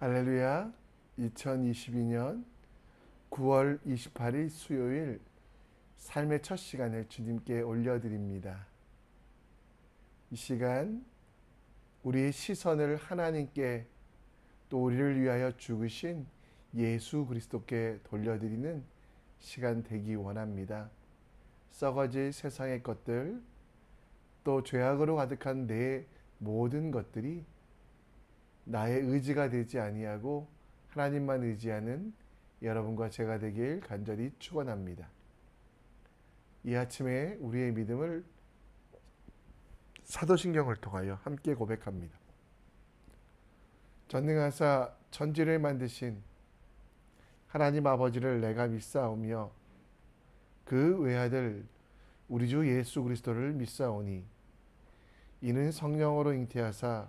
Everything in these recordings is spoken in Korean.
할렐루야. 2022년 9월 28일 수요일 삶의 첫 시간을 주님께 올려드립니다. 이 시간 우리의 시선을 하나님께 또 우리를 위하여 죽으신 예수 그리스도께 돌려드리는 시간 되기 원합니다. 썩어질 세상의 것들 또 죄악으로 가득한 내 모든 것들이 나의 의지가 되지 아니하고 하나님만 의지하는 여러분과 제가 되길 간절히 축원합니다. 이 아침에 우리의 믿음을 사도신경을 통하여 함께 고백합니다. 전능하사 천지를 만드신 하나님 아버지를 내가 믿사오며 그 외아들 우리 주 예수 그리스도를 믿사오니 이는 성령으로 잉태하사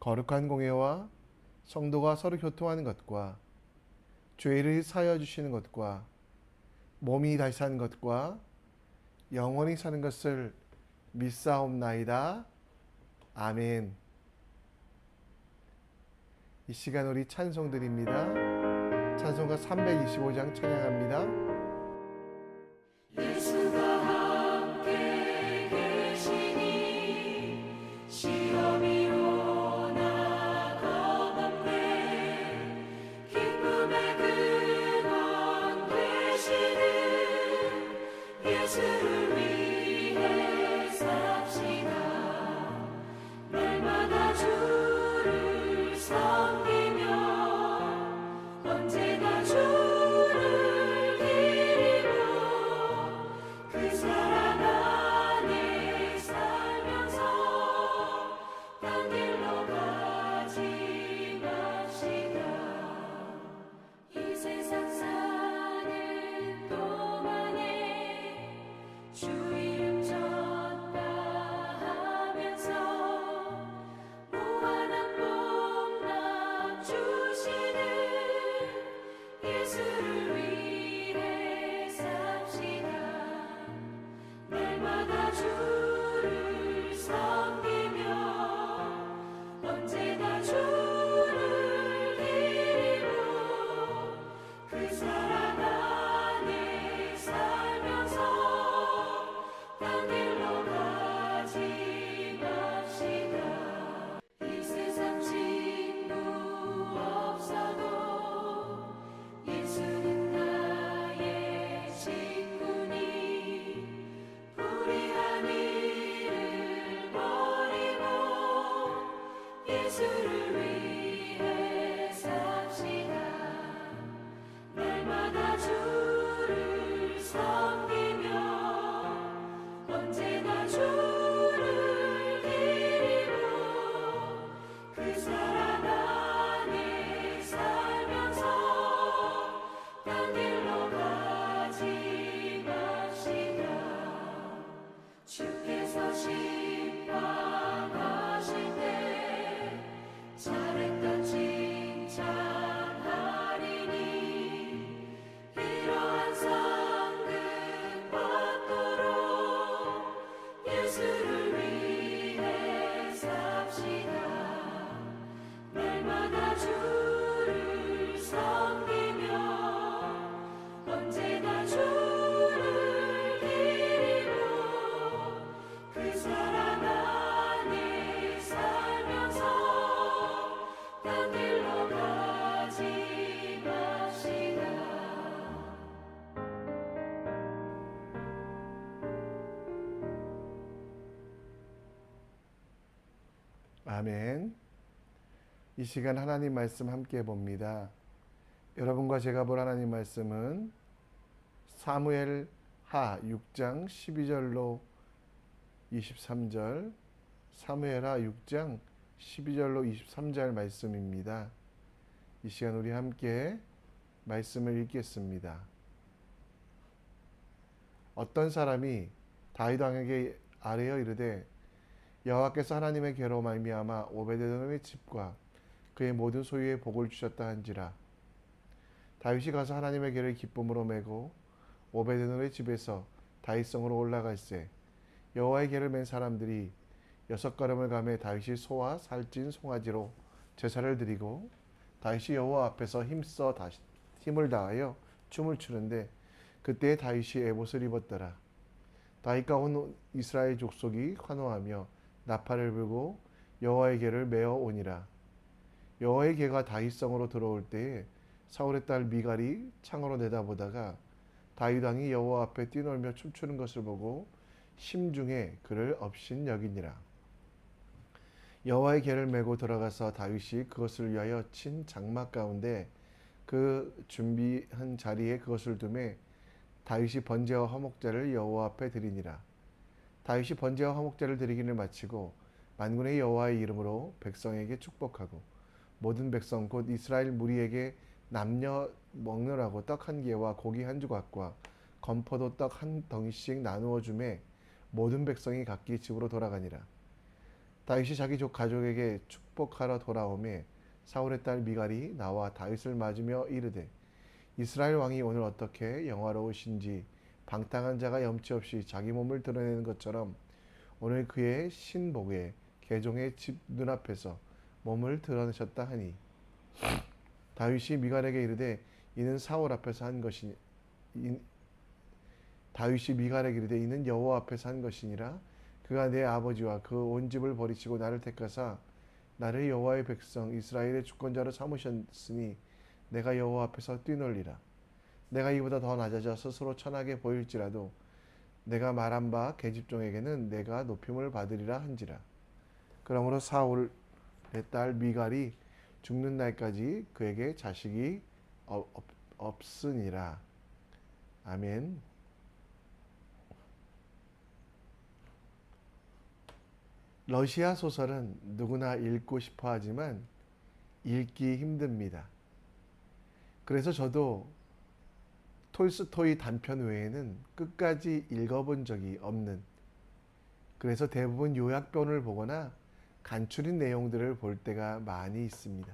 거룩한 공예와 성도가 서로 교통하는 것과 죄를 사여 주시는 것과 몸이 다시 사는 것과 영원히 사는 것을 믿사옵나이다. 아멘. 이 시간 우리 찬송 드립니다. 찬송가 325장 찬양합니다. 이 시간 하나님 말씀 함께 봅니다. 여러분과 제가 볼 하나님 말씀은 사무엘 하 6장 12절로 23절, 사무엘 하 6장 12절로 23절 말씀입니다. 이 시간 우리 함께 말씀을 읽겠습니다. 어떤 사람이 다윗 왕에게 아뢰어 이르되 여호와께서 하나님의 괴로 말미암아 오베데돔의 집과 그의 모든 소유에 복을 주셨다 한지라 다윗이 가서 하나님의 괴를 기쁨으로 메고 오베데돔의 집에서 다윗성으로 올라갈새 여호와의 괴를 맨 사람들이 여섯 걸음을 가매 다윗이 소와 살찐 송아지로 제사를 드리고 다윗이 여호와 앞에서 힘써 다시 힘을 다하여 춤을 추는데 그때 다윗이 에봇을 입었더라. 다윗과 온 이스라엘 족속이 환호하며 나팔을 불고 여호와의 궤를 메어 오니라. 여호와의 궤가 다윗성으로 들어올 때에 사울의 딸 미갈이 창으로 내다보다가 다윗 왕이 여호와 앞에 뛰놀며 춤추는 것을 보고 심중에 그를 업신 여기니라. 여호와의 궤를 메고 들어가서 다윗이 그것을 위하여 친 장막 가운데 그 준비한 자리에 그것을 두매 다윗이 번제와 화목제를 여호와 앞에 드리니라. 다윗이 번제와 화목제를 드리기를 마치고 만군의 여호와의 이름으로 백성에게 축복하고 모든 백성 곧 이스라엘 무리에게 남녀 먹느라고 떡 한 개와 고기 한 조각과 건포도 떡 한 덩이씩 나누어 주매 모든 백성이 각기 집으로 돌아가니라. 다윗이 자기 족 가족에게 축복하러 돌아오매 사울의 딸 미갈이 나와 다윗을 맞으며 이르되 이스라엘 왕이 오늘 어떻게 영화로우신지 방탕한 자가 염치 없이 자기 몸을 드러내는 것처럼 오늘 그의 신복의 개종의 집 눈앞에서 몸을 드러내셨다 하니 다윗이 미갈에게 이르되 이는 사울 앞에서 한 것이 이, 다윗이 미갈에게 이르되 이는 여호와 앞에서 한 것이니라 그가 내 아버지와 그 온 집을 버리시고 나를 택하사 나를 여호와의 백성 이스라엘의 주권자로 삼으셨으니 내가 여호와 앞에서 뛰놀리라. 내가 이보다 더 낮아져 스스로 천하게 보일지라도 내가 말한 바 계집종에게는 내가 높임을 받으리라 한지라. 그러므로 사울 의딸 미갈이 죽는 날까지 그에게 자식이 없으니라. 아멘. 러시아 소설은 누구나 읽고 싶어 하지만 읽기 힘듭니다. 그래서 저도 톨스토이 단편 외에는 끝까지 읽어본 적이 없는 그래서 대부분 요약본을 보거나 간추린 내용들을 볼 때가 많이 있습니다.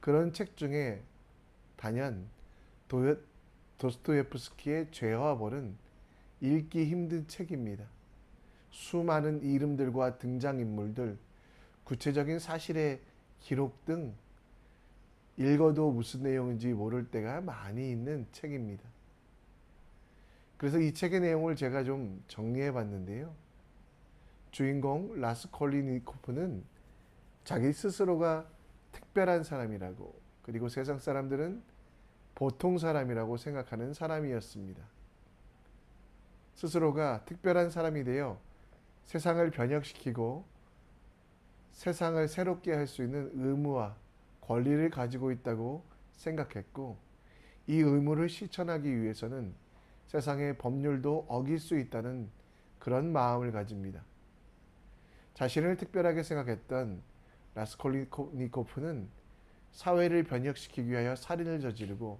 그런 책 중에 단연 도, 도스토예프스키의 죄와 벌은 읽기 힘든 책입니다. 수많은 이름들과 등장인물들, 구체적인 사실의 기록 등 읽어도 무슨 내용인지 모를 때가 많이 있는 책입니다. 그래서 이 책의 내용을 제가 좀 정리해 봤는데요. 주인공 라스 콜리니코프는 자기 스스로가 특별한 사람이라고 그리고 세상 사람들은 보통 사람이라고 생각하는 사람이었습니다. 스스로가 특별한 사람이 되어 세상을 변혁시키고 세상을 새롭게 할 수 있는 의무와 권리를 가지고 있다고 생각했고 이 의무를 실천하기 위해서는 세상의 법률도 어길 수 있다는 그런 마음을 가집니다. 자신을 특별하게 생각했던 라스콜리니코프는 사회를 변혁시키기 위하여 살인을 저지르고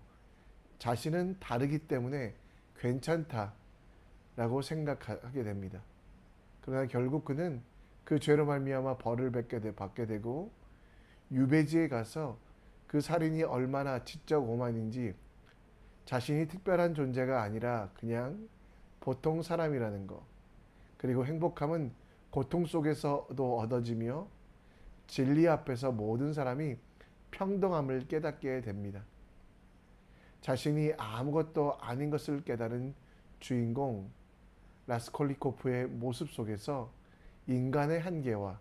자신은 다르기 때문에 괜찮다라고 생각하게 됩니다. 그러나 결국 그는 그 죄로 말미암아 벌을 받게, 되고 유배지에 가서 그 살인이 얼마나 지적 오만인지 자신이 특별한 존재가 아니라 그냥 보통 사람이라는 거 그리고 행복함은 고통 속에서도 얻어지며 진리 앞에서 모든 사람이 평등함을 깨닫게 됩니다. 자신이 아무것도 아닌 것을 깨달은 주인공 라스콜리코프의 모습 속에서 인간의 한계와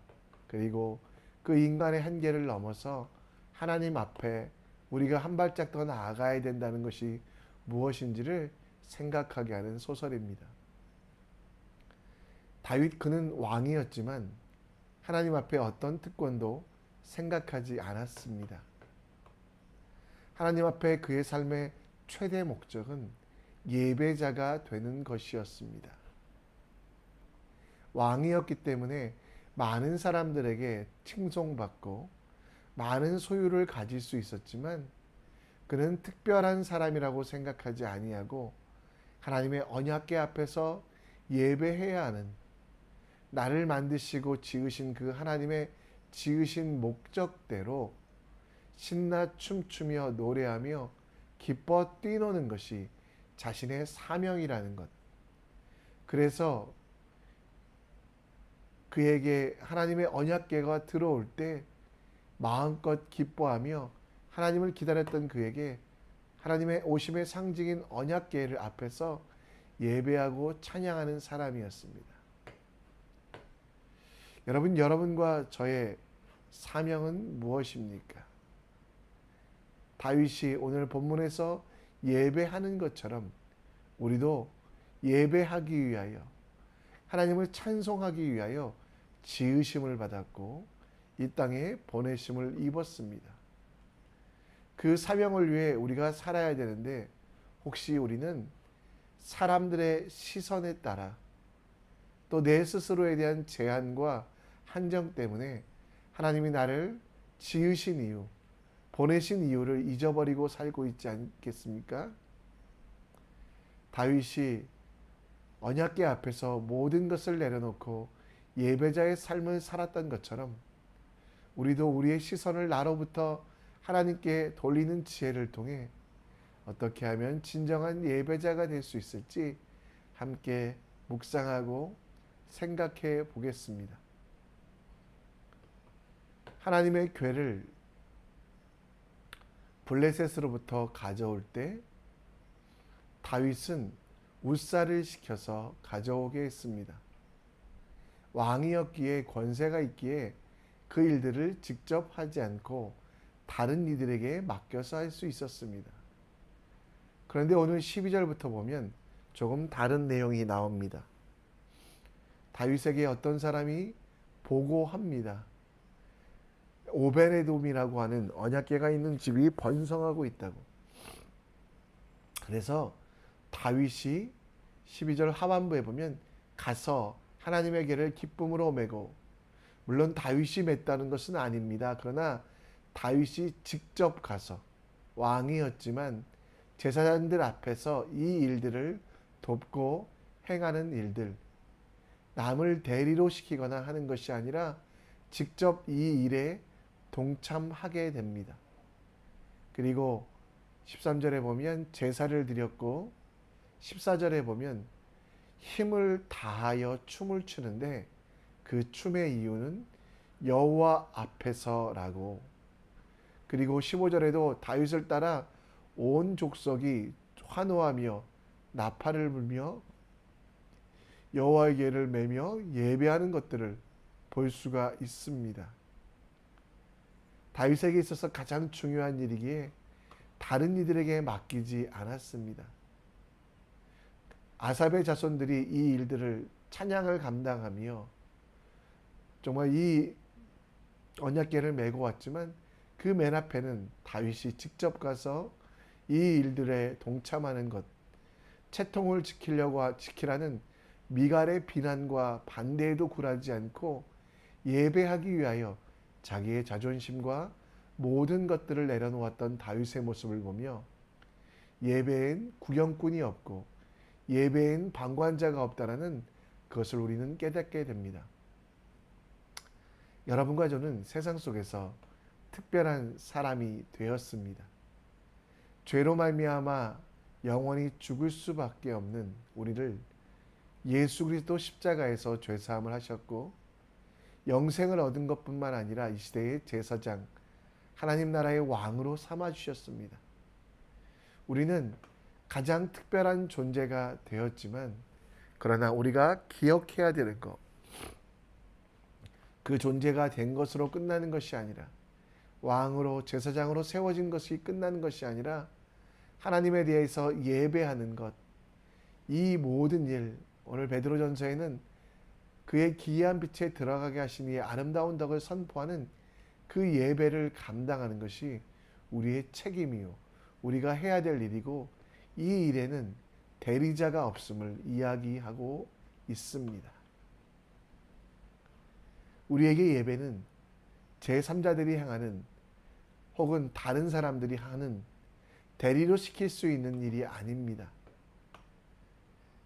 그리고 그 인간의 한계를 넘어서 하나님 앞에 우리가 한 발짝 더 나아가야 된다는 것이 무엇인지를 생각하게 하는 소설입니다. 다윗 그는 왕이었지만 하나님 앞에 어떤 특권도 생각하지 않았습니다. 하나님 앞에 그의 삶의 최대 목적은 예배자가 되는 것이었습니다. 왕이었기 때문에 많은 사람들에게 칭송받고 많은 소유를 가질 수 있었지만 그는 특별한 사람이라고 생각하지 아니하고 하나님의 언약궤 앞에서 예배해야 하는 나를 만드시고 지으신 그 하나님의 지으신 목적대로 신나 춤추며 노래하며 기뻐 뛰노는 것이 자신의 사명이라는 것. 그래서 그에게 하나님의 언약궤가 들어올 때 마음껏 기뻐하며 하나님을 기다렸던 그에게 하나님의 오심의 상징인 언약궤를 앞에서 예배하고 찬양하는 사람이었습니다. 여러분, 여러분과 저의 사명은 무엇입니까? 다윗이 오늘 본문에서 예배하는 것처럼 우리도 예배하기 위하여 하나님을 찬송하기 위하여 지으심을 받았고 이 땅에 보내심을 입었습니다. 그 사명을 위해 우리가 살아야 되는데 혹시 우리는 사람들의 시선에 따라 또 내 스스로에 대한 제한과 한정 때문에 하나님이 나를 지으신 이유, 보내신 이유를 잊어버리고 살고 있지 않겠습니까? 다윗이 언약궤 앞에서 모든 것을 내려놓고 예배자의 삶을 살았던 것처럼 우리도 우리의 시선을 나로부터 하나님께 돌리는 지혜를 통해 어떻게 하면 진정한 예배자가 될 수 있을지 함께 묵상하고 생각해 보겠습니다. 하나님의 괴를 블레셋으로부터 가져올 때 다윗은 우사를 시켜서 가져오게 했습니다. 왕이었기에 권세가 있기에 그 일들을 직접 하지 않고 다른 이들에게 맡겨서 할 수 있었습니다. 그런데 오늘 12절부터 보면 조금 다른 내용이 나옵니다. 다윗에게 어떤 사람이 보고합니다. 오베네돔이라고 하는 언약궤가 있는 집이 번성하고 있다고. 그래서 다윗이 12절 하반부에 보면 가서 하나님의 궤를 기쁨으로 메고 물론 다윗이 맸다는 것은 아닙니다. 그러나 다윗이 직접 가서 왕이었지만 제사장들 앞에서 이 일들을 돕고 행하는 일들 남을 대리로 시키거나 하는 것이 아니라 직접 이 일에 동참하게 됩니다. 그리고 13절에 보면 제사를 드렸고 14절에 보면 힘을 다하여 춤을 추는데 그 춤의 이유는 여호와 앞에서라고 그리고 15절에도 다윗을 따라 온 족속이 환호하며 나팔을 불며 여호와의 궤를 매며 예배하는 것들을 볼 수가 있습니다. 다윗에게 있어서 가장 중요한 일이기에 다른 이들에게 맡기지 않았습니다. 아삽의 자손들이 이 일들을 찬양을 감당하며 정말 이 언약궤를 메고 왔지만 그 맨 앞에는 다윗이 직접 가서 이 일들에 동참하는 것, 채통을 지키려고 지키라는 미갈의 비난과 반대에도 굴하지 않고 예배하기 위하여 자기의 자존심과 모든 것들을 내려놓았던 다윗의 모습을 보며 예배엔 구경꾼이 없고 예배엔 방관자가 없다라는 그것을 우리는 깨닫게 됩니다. 여러분과 저는 세상 속에서 특별한 사람이 되었습니다. 죄로 말미암아 영원히 죽을 수밖에 없는 우리를 예수 그리스도 십자가에서 죄 사함을 하셨고 영생을 얻은 것뿐만 아니라 이 시대의 제사장 하나님 나라의 왕으로 삼아 주셨습니다. 우리는 가장 특별한 존재가 되었지만 그러나 우리가 기억해야 되는 것, 그 존재가 된 것으로 끝나는 것이 아니라 왕으로 제사장으로 세워진 것이 끝나는 것이 아니라 하나님에 대해서 예배하는 것, 이 모든 일 오늘 베드로전서에는 그의 기이한 빛에 들어가게 하시니 아름다운 덕을 선포하는 그 예배를 감당하는 것이 우리의 책임이요 우리가 해야 될 일이고 이 일에는 대리자가 없음을 이야기하고 있습니다. 우리에게 예배는 제3자들이 행하는 혹은 다른 사람들이 하는 대리로 시킬 수 있는 일이 아닙니다.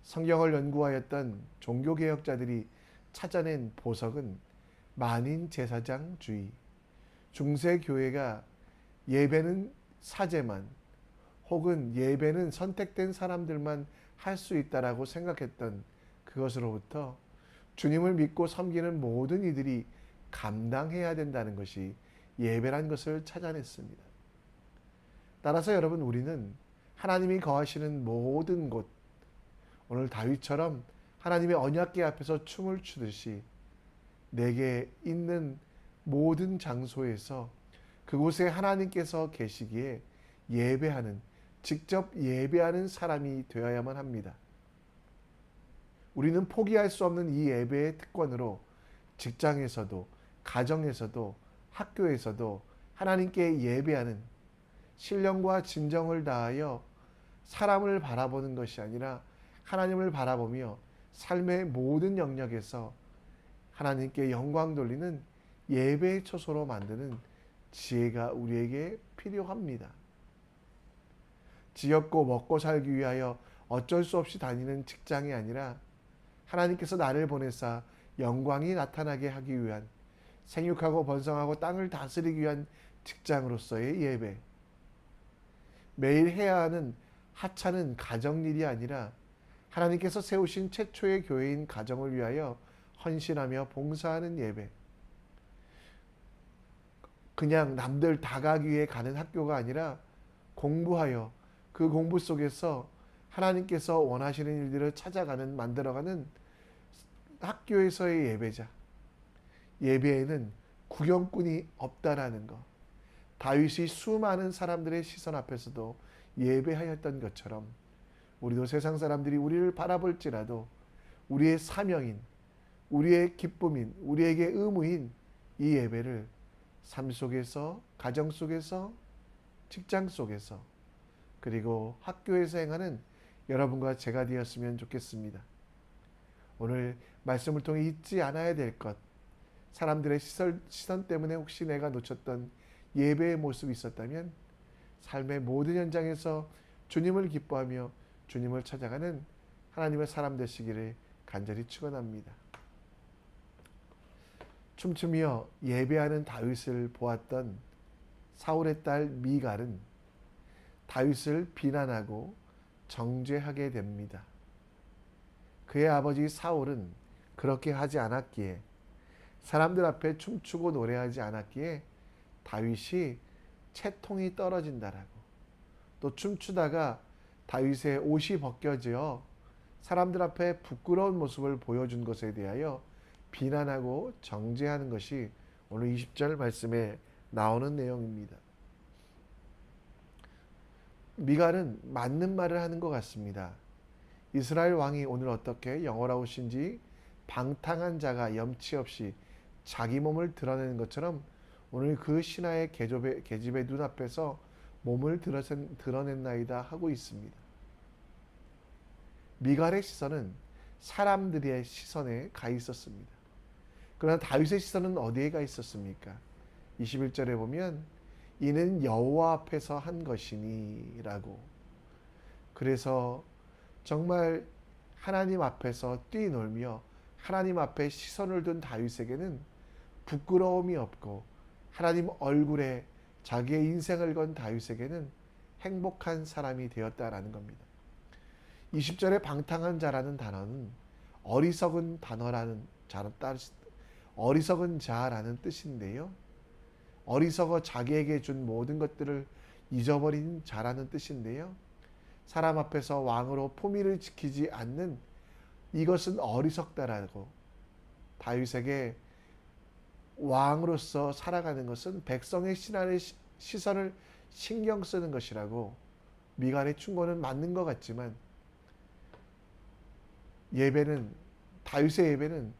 성경을 연구하였던 종교개혁자들이 찾아낸 보석은 만인 제사장 주의, 중세 교회가 예배는 사제만 혹은 예배는 선택된 사람들만 할 수 있다라고 생각했던 그것으로부터 주님을 믿고 섬기는 모든 이들이 감당해야 된다는 것이 예배란 것을 찾아냈습니다. 따라서 여러분 우리는 하나님이 거하시는 모든 곳 오늘 다윗처럼 하나님의 언약궤 앞에서 춤을 추듯이 내게 있는 모든 장소에서 그곳에 하나님께서 계시기에 예배하는 직접 예배하는 사람이 되어야만 합니다. 우리는 포기할 수 없는 이 예배의 특권으로 직장에서도 가정에서도 학교에서도 하나님께 예배하는 신령과 진정을 다하여 사람을 바라보는 것이 아니라 하나님을 바라보며 삶의 모든 영역에서 하나님께 영광 돌리는 예배의 초소로 만드는 지혜가 우리에게 필요합니다. 지겹고 먹고 살기 위하여 어쩔 수 없이 다니는 직장이 아니라 하나님께서 나를 보내사 영광이 나타나게 하기 위한 생육하고 번성하고 땅을 다스리기 위한 직장으로서의 예배. 매일 해야 하는 하찮은 가정 일이 아니라 하나님께서 세우신 최초의 교회인 가정을 위하여 헌신하며 봉사하는 예배. 그냥 남들 다 가기 위해 가는 학교가 아니라 공부하여 그 공부 속에서 하나님께서 원하시는 일들을 찾아가는 만들어가는 학교에서의 예배자. 예배에는 구경꾼이 없다라는 것. 다윗이 수많은 사람들의 시선 앞에서도 예배하였던 것처럼 우리도 세상 사람들이 우리를 바라볼지라도 우리의 사명인, 우리의 기쁨인, 우리에게 의무인 이 예배를 삶 속에서, 가정 속에서, 직장 속에서, 그리고 학교에서 행하는 여러분과 제가 되었으면 좋겠습니다. 오늘 말씀을 통해 잊지 않아야 될 것, 사람들의 시선, 시선 때문에 혹시 내가 놓쳤던 예배의 모습이 있었다면 삶의 모든 현장에서 주님을 기뻐하며 주님을 찾아가는 하나님의 사람 되시기를 간절히 축원합니다. 춤추며 예배하는 다윗을 보았던 사울의 딸 미갈은 다윗을 비난하고 정죄하게 됩니다. 그의 아버지 사울은 그렇게 하지 않았기에 사람들 앞에 춤추고 노래하지 않았기에 다윗이 채통이 떨어진다라고 또 춤추다가 다윗의 옷이 벗겨져 사람들 앞에 부끄러운 모습을 보여준 것에 대하여 비난하고 정죄하는 것이 오늘 20절 말씀에 나오는 내용입니다. 미갈은 맞는 말을 하는 것 같습니다. 이스라엘 왕이 오늘 어떻게 영어라우신지 방탕한 자가 염치 없이 자기 몸을 드러내는 것처럼 오늘 그 신하의 계집의, 계집의 눈앞에서 몸을 드러냈나이다 하고 있습니다. 미갈의 시선은 사람들의 시선에 가 있었습니다. 그러나 다윗의 시선은 어디에 가 있었습니까? 21절에 보면 이는 여호와 앞에서 한 것이니라고. 그래서 정말 하나님 앞에서 뛰놀며 하나님 앞에 시선을 둔 다윗에게는 부끄러움이 없고 하나님 얼굴에 자기의 인생을 건 다윗에게는 행복한 사람이 되었다라는 겁니다. 20절에 방탕한 자라는 단어는 어리석은 단어라는 자, 어리석은 자라는 뜻인데요. 어리석어 자기에게 준 모든 것들을 잊어버린 자라는 뜻인데요. 사람 앞에서 왕으로 포미를 지키지 않는 이것은 어리석다라고 다윗에게 왕으로서 살아가는 것은 백성의 신앙의 시선을 신경 쓰는 것이라고 미간의 충고는 맞는 것 같지만 예배는 다윗의 예배는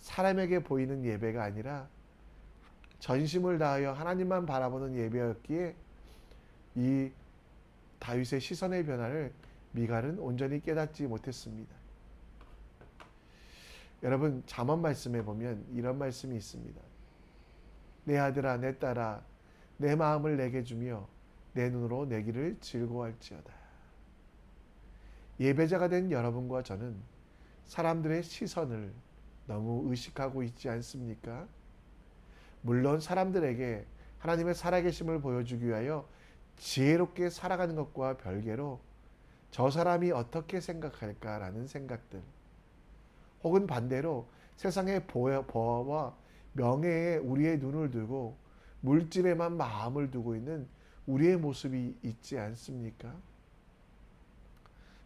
사람에게 보이는 예배가 아니라 전심을 다하여 하나님만 바라보는 예배였기에 이 다윗의 시선의 변화를 미갈은 온전히 깨닫지 못했습니다. 여러분 잠언 말씀에 보면 이런 말씀이 있습니다. 내 아들아 내 딸아 내 마음을 내게 주며 내 눈으로 내기를 즐거워할지어다. 예배자가 된 여러분과 저는 사람들의 시선을 너무 의식하고 있지 않습니까? 물론 사람들에게 하나님의 살아계심을 보여주기 위하여 지혜롭게 살아가는 것과 별개로 저 사람이 어떻게 생각할까라는 생각들 혹은 반대로 세상의 보아와 명예에 우리의 눈을 두고 물질에만 마음을 두고 있는 우리의 모습이 있지 않습니까?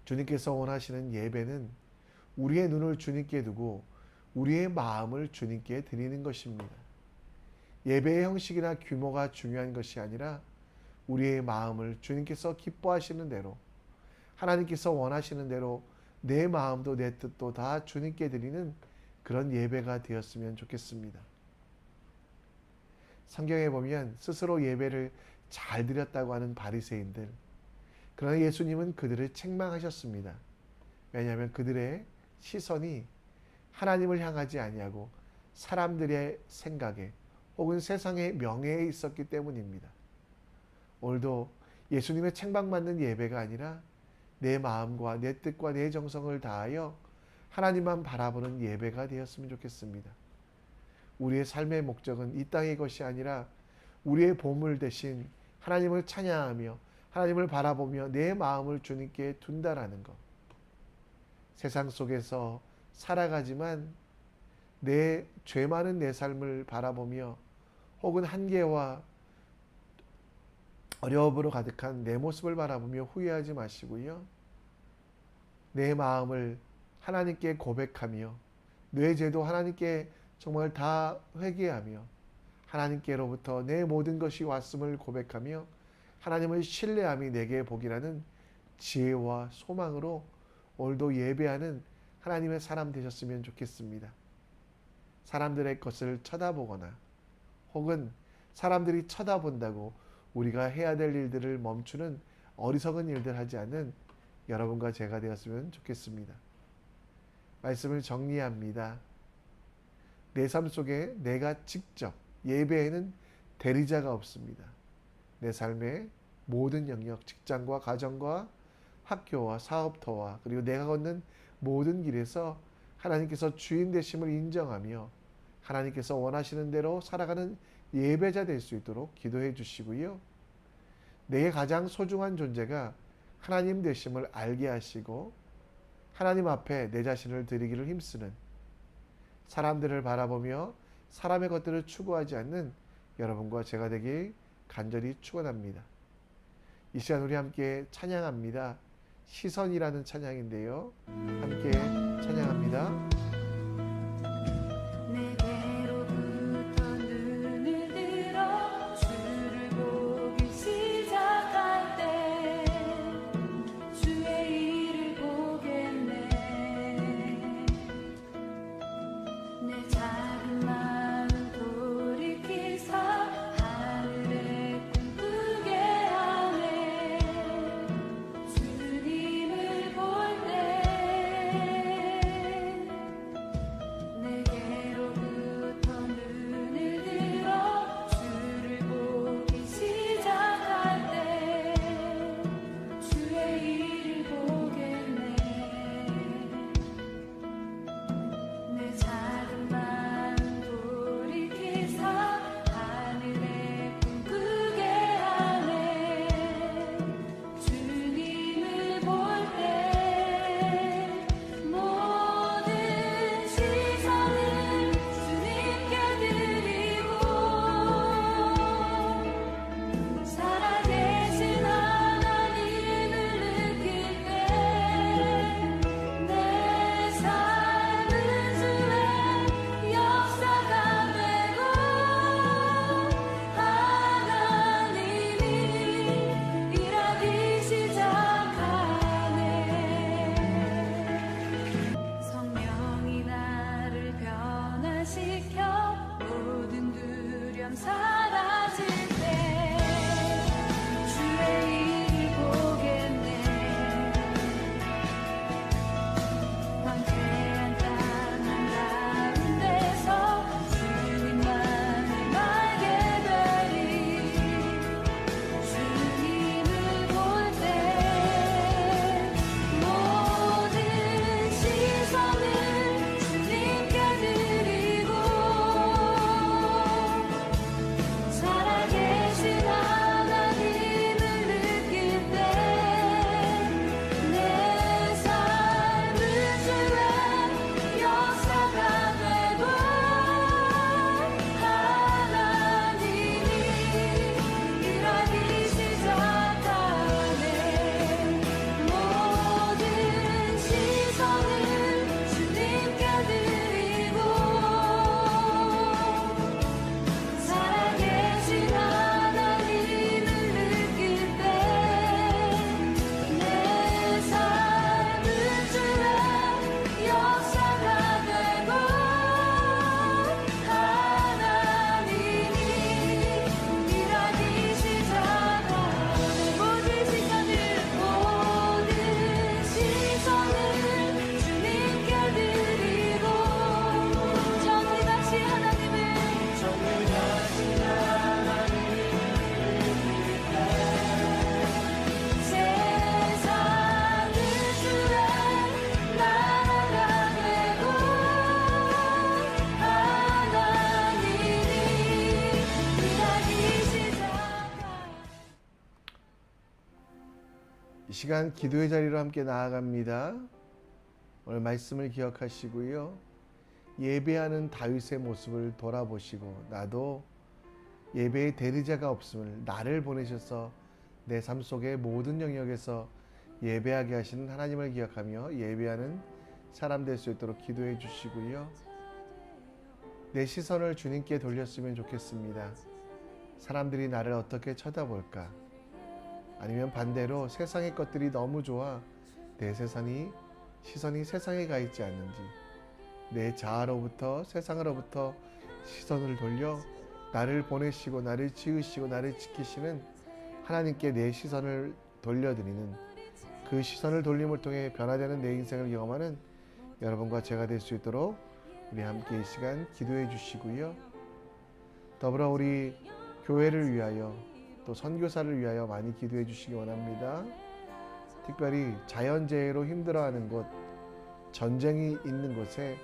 주님께서 원하시는 예배는 우리의 눈을 주님께 두고 우리의 마음을 주님께 드리는 것입니다. 예배의 형식이나 규모가 중요한 것이 아니라 우리의 마음을 주님께서 기뻐하시는 대로 하나님께서 원하시는 대로 내 마음도 내 뜻도 다 주님께 드리는 그런 예배가 되었으면 좋겠습니다. 성경에 보면 스스로 예배를 잘 드렸다고 하는 바리새인들 그러나 예수님은 그들을 책망하셨습니다. 왜냐하면 그들의 시선이 하나님을 향하지 아니하고 사람들의 생각에 혹은 세상의 명예에 있었기 때문입니다. 오늘도 예수님의 책망받는 예배가 아니라 내 마음과 내 뜻과 내 정성을 다하여 하나님만 바라보는 예배가 되었으면 좋겠습니다. 우리의 삶의 목적은 이 땅의 것이 아니라 우리의 보물 대신 하나님을 찬양하며 하나님을 바라보며 내 마음을 주님께 둔다라는 것. 세상 속에서 살아가지만 내 죄 많은 내 삶을 바라보며 혹은 한계와 어려움으로 가득한 내 모습을 바라보며 후회하지 마시고요. 내 마음을 하나님께 고백하며 내 죄도 하나님께 정말 다 회개하며 하나님께로부터 내 모든 것이 왔음을 고백하며 하나님을 신뢰함이 내게 복이라는 지혜와 소망으로 오늘도 예배하는 하나님의 사람 되셨으면 좋겠습니다. 사람들의 것을 쳐다보거나 혹은 사람들이 쳐다본다고 우리가 해야 될 일들을 멈추는 어리석은 일들 하지 않는 여러분과 제가 되었으면 좋겠습니다. 말씀을 정리합니다. 내 삶 속에 내가 직접 예배에는 대리자가 없습니다. 내 삶의 모든 영역, 직장과 가정과 학교와 사업터와 그리고 내가 걷는 모든 길에서 하나님께서 주인 되심을 인정하며 하나님께서 원하시는 대로 살아가는 예배자 될 수 있도록 기도해 주시고요. 내게 가장 소중한 존재가 하나님 되심을 알게 하시고 하나님 앞에 내 자신을 드리기를 힘쓰는 사람들을 바라보며 사람의 것들을 추구하지 않는 여러분과 제가 되길 간절히 축원합니다. 이 시간 우리 함께 찬양합니다. 시선이라는 찬양인데요. 함께 찬양합니다. 시간 기도의 자리로 함께 나아갑니다. 오늘 말씀을 기억하시고요. 예배하는 다윗의 모습을 돌아보시고 나도 예배의 대리자가 없음을 나를 보내셔서 내 삶 속의 모든 영역에서 예배하게 하시는 하나님을 기억하며 예배하는 사람 될 수 있도록 기도해 주시고요. 내 시선을 주님께 돌렸으면 좋겠습니다. 사람들이 나를 어떻게 쳐다볼까? 아니면 반대로 세상의 것들이 너무 좋아 내 세상이 시선이 세상에 가 있지 않는지 내 자아로부터 세상으로부터 시선을 돌려 나를 보내시고 나를 지으시고 나를 지키시는 하나님께 내 시선을 돌려드리는 그 시선을 돌림을 통해 변화되는 내 인생을 경험하는 여러분과 제가 될 수 있도록 우리 함께 이 시간 기도해 주시고요. 더불어 우리 교회를 위하여 또 선교사를 위하여 많이 기도해 주시기 원합니다. 특별히 자연재해로 힘들어하는 곳, 전쟁이 있는 곳에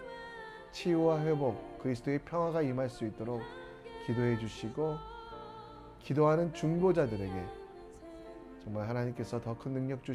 치유와 회복, 그리스도의 평화가 임할 수 있도록 기도해 주시고 기도하는 중보자들에게 정말 하나님께서 더 큰 능력 주시